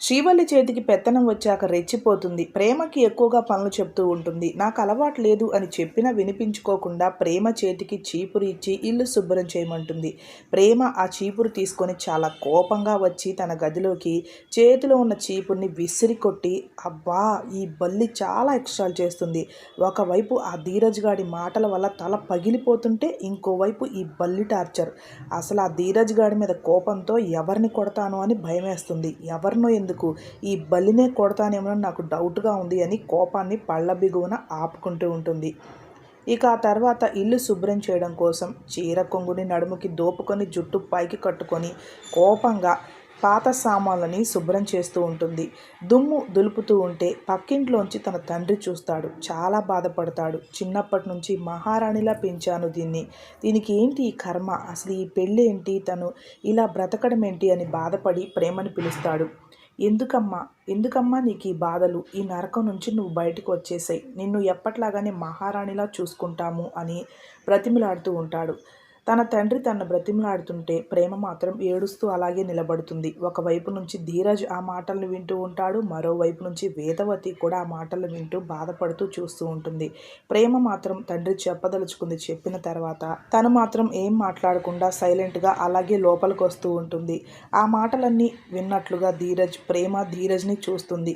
శ్రీవల్లి చేతికి పెత్తనం వచ్చాక రెచ్చిపోతుంది. ప్రేమకి ఎక్కువగా పనులు చెప్తూ ఉంటుంది. నాకు అలవాటు లేదు అని చెప్పినా వినిపించుకోకుండా ప్రేమ చేతికి చీపురు ఇచ్చి ఇల్లు శుభ్రం చేయమంటుంది. ప్రేమ ఆ చీపురు తీసుకొని చాలా కోపంగా వచ్చి తన గదిలోకి చేతిలో ఉన్న చీపుర్ని విసిరి కొట్టి అబ్బా ఈ బల్లి చాలా ఎక్స్ట్రాల్ చేస్తుంది. ఒకవైపు ఆ ధీరజ్ గాడి మాటల వల్ల తల పగిలిపోతుంటే ఇంకోవైపు ఈ బల్లి టార్చర్. అసలు ఆ ధీరజ్ గాడి మీద కోపంతో ఎవరిని కొడతాను అని భయమేస్తుంది. ఎవరినో ఎందుకు? ఈ బలినే కొడతానేమో నాకు డౌట్గా ఉంది అని కోపాన్ని పళ్ళ బిగువన ఆపుకుంటూ ఉంటుంది. ఇక ఆ తర్వాత ఇల్లు శుభ్రం చేయడం కోసం చీర కొంగుని నడుముకి దోపుకొని జుట్టు పైకి కట్టుకొని కోపంగా పాత సామాన్లని శుభ్రం చేస్తూ ఉంటుంది. దుమ్ము దులుపుతూ ఉంటే పక్కింట్లోంచి తన తండ్రి చూస్తాడు. చాలా బాధపడతాడు. చిన్నప్పటి నుంచి మహారాణిలా పెంచాను దీన్ని. దీనికి ఏంటి ఈ కర్మ? అసలు ఈ పెళ్ళి ఏంటి తను ఇలా బ్రతకడం ఏంటి అని బాధపడి ప్రేమని పిలుస్తాడు. ఎందుకమ్మా? ఎందుకమ్మా నీకు ఈ బాధలు? ఈ నరకం నుంచి నువ్వు బయటకు వచ్చేసాయి. నిన్ను ఎప్పట్లాగానే మహారాణిలా చూసుకుంటాము అని బ్రతిమిలాడుతూ ఉంటాడు. తన తండ్రి తన బ్రతిమలాడుతుంటే ప్రేమ మాత్రం ఏడుస్తూ అలాగే నిలబడుతుంది. ఒకవైపు నుంచి ధీరజ్ ఆ మాటలను వింటూ ఉంటాడు మరోవైపు నుంచి వేదవతి కూడా ఆ మాటలు వింటూ బాధపడుతూ చూస్తూ ఉంటుంది. ప్రేమ మాత్రం తండ్రి చెప్పదలుచుకుంది చెప్పిన తర్వాత తను మాత్రం ఏం మాట్లాడకుండా సైలెంట్గా అలాగే లోపలికి వస్తూ ఉంటుంది. ఆ మాటలన్నీ విన్నట్లుగా ధీరజ్ ప్రేమ ధీరజ్ని చూస్తుంది.